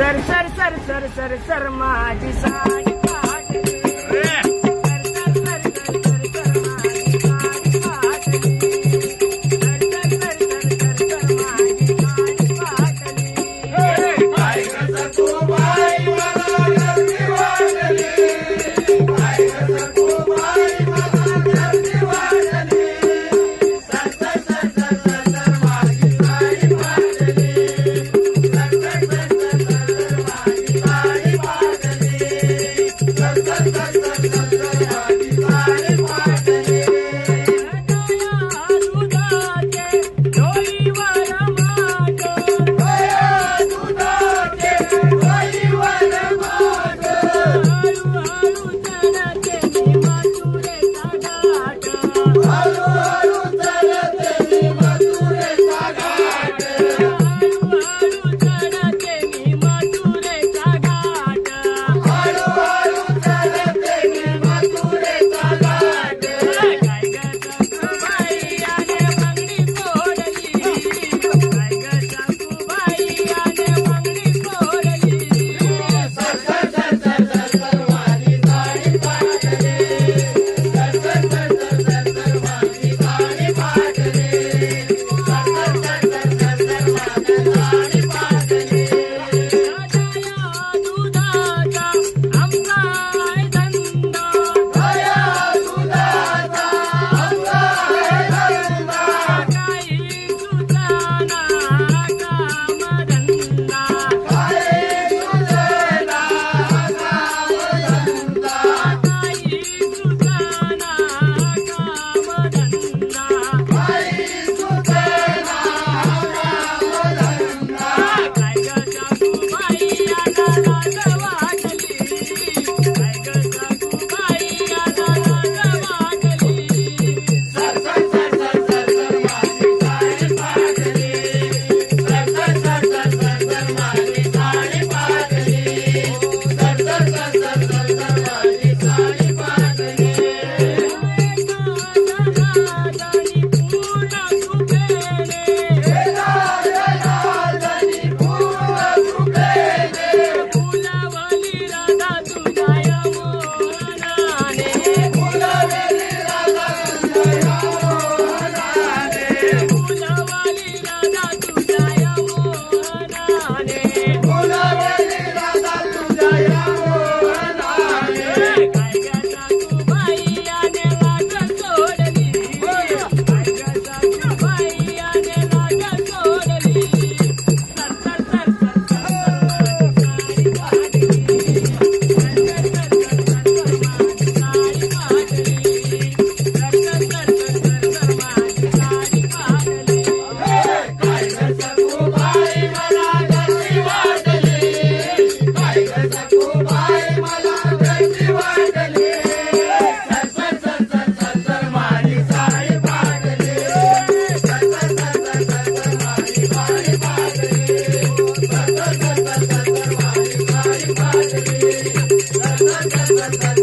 Sir sir sir sir sir sir माझी साई फाटली. ピカピカピカピカ Thank you.